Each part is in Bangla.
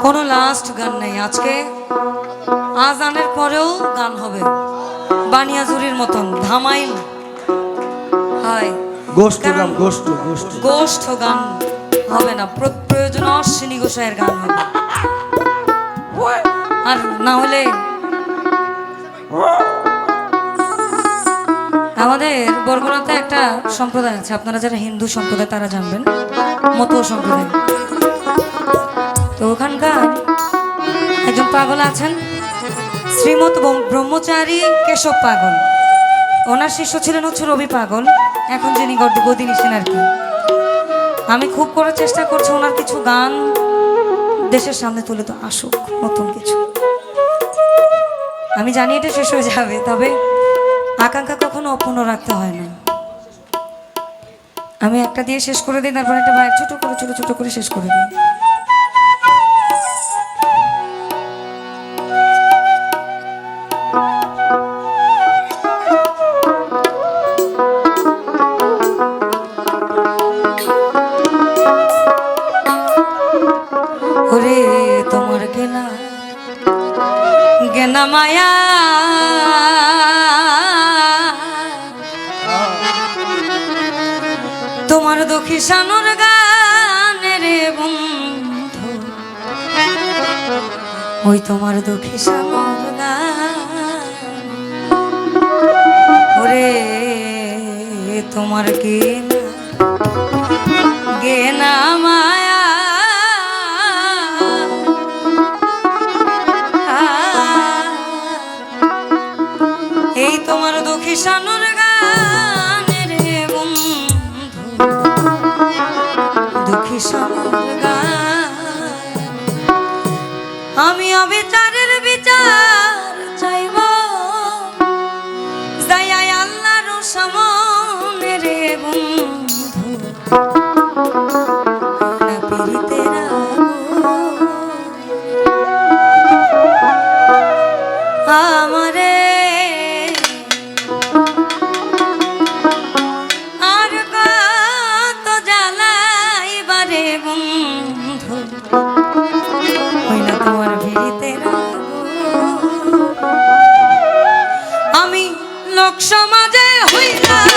কোনো লাস্ট গান নেই আজকে। আজানের পরেও গান হবে। বানিয়াজুরির মতন ধামাইল। হয়। গোষ্ঠ গান গোষ্ঠ গোষ্ঠ। গোষ্ঠ গান হবে না। প্র- প্রয়োজন অশ্বিনী গোসাইয়ের গান হবে। আর না হলে আমাদের বরগুনাতে একটা সম্প্রদায় আছে। আপনারা যারা হিন্দু সম্প্রদায়, তারা জানবেন। মতো সম্প্রদায়। তো ওখানকার একজন পাগল আছেন শ্রীমত ব্রহ্মচারী কেশব পাগল। ওনার শিষ্য ছিলেন হচ্ছে রবি পাগল। এখন যিনি গদ- গদি নিছেন আর কি। আমি খুব করে চেষ্টা করছি, ওনার কিছু গান দেশের সামনে তুলে তো আসুক, নতুন কিছু। আমি জানি এটা শেষ হয়ে যাবে, তবে আকাঙ্ক্ষা কখনো অপূর্ণ রাখতে হয় না। আমি একটা দিয়ে শেষ করে দিই, তারপর একটা বাইরে ছোট করে, ছোট ছোট করে শেষ করে দিই। তোমার গেনা গেনা মায়া। দুঃখী সানুর গানের বন্ধু। ওই তোমার দুঃখী সানুর গান। ওরে, তোমার গেনা গেনা মায়া। এই তোমার দুঃখী সানুর আমি অবিচারের লোক সমাজে হইলা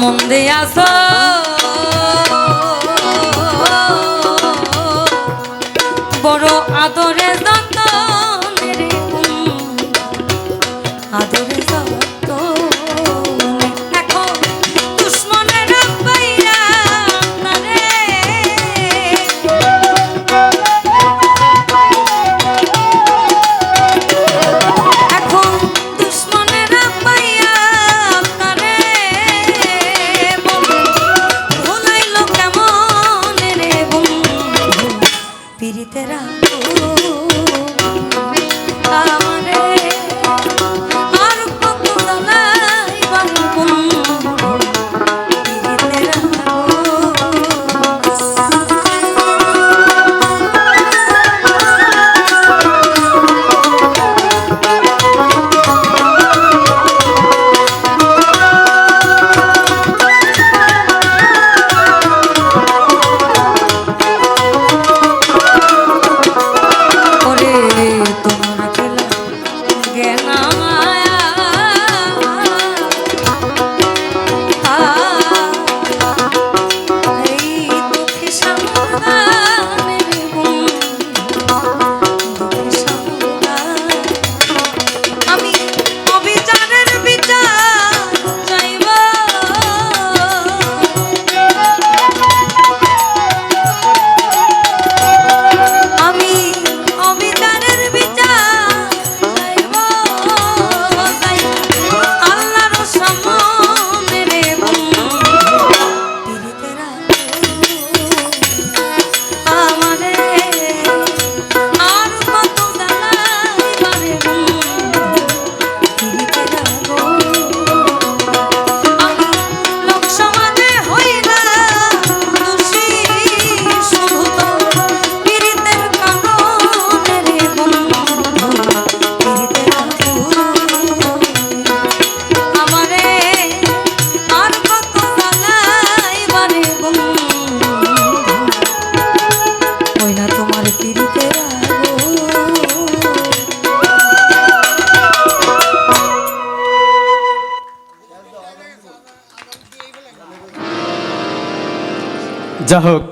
মন্দে আসো বড় আদরে যতন আদরে যা হোক